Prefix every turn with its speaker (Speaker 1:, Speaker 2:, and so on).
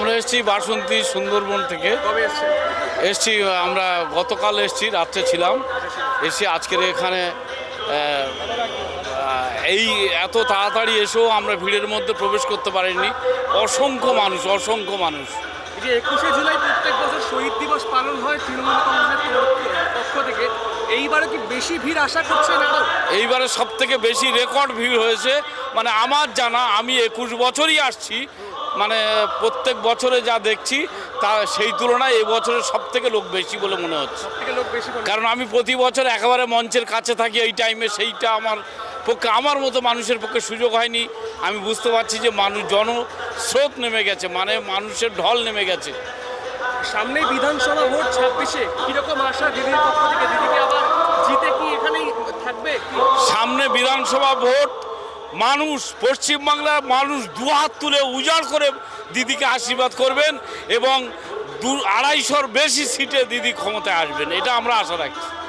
Speaker 1: আমরা এসেছি বাসন্তী সুন্দরবন থেকে।
Speaker 2: এসছি?
Speaker 1: আমরা গতকাল এসছি রাত্রে ছিলাম। এসে আজকের এখানে এই এত তাড়াতাড়ি এসেও আমরা ভিড়ের মধ্যে প্রবেশ করতে পারিনি। অসংখ্য মানুষ অসংখ্য মানুষ।
Speaker 2: যে একুশে জুলাই প্রত্যেক বছর শহীদ দিবস পালন হয় তৃণমূল কংগ্রেসের পক্ষ থেকে এইবারে কি বেশি ভিড় আশা করছে আরও?
Speaker 1: এইবারে সব থেকে বেশি রেকর্ড ভিড় হয়েছে। মানে আমার জানা আমি একুশ বছরই আসছি মানে প্রত্যেক বছরে যা দেখছি তা সেই তুলনায় এবছরে সব থেকে লোক বেশি বলে মনে হচ্ছে।
Speaker 2: থেকে লোক বেশি
Speaker 1: কারণ আমি প্রতি বছর একেবারে মঞ্চের কাছে থাকি এই টাইমে সেইটা আমার পক্ষে আমার মতো মানুষের পক্ষে সুযোগ হয়নি। আমি বুঝতে পারছি যে মানুষ জনস্রোত নেমে গেছে মানে মানুষের ঢল নেমে গেছে।
Speaker 2: সামনেই বিধানসভা ভোট ছাব্বিশে কীরকম আশা দিদির পক্ষ থেকে? দিদিকে আবার জিতে কি এখানেই থাকবে?
Speaker 1: সামনে বিধানসভা ভোট মানুষ, পশ্চিমবাংলার মানুষ দুহাত তুলে উজাড় করে দিদিকে আশীর্বাদ করবেন এবং দু আড়াইশোর বেশি সিটে দিদি ক্ষমতায় আসবেন, এটা আমরা আশা রাখছি।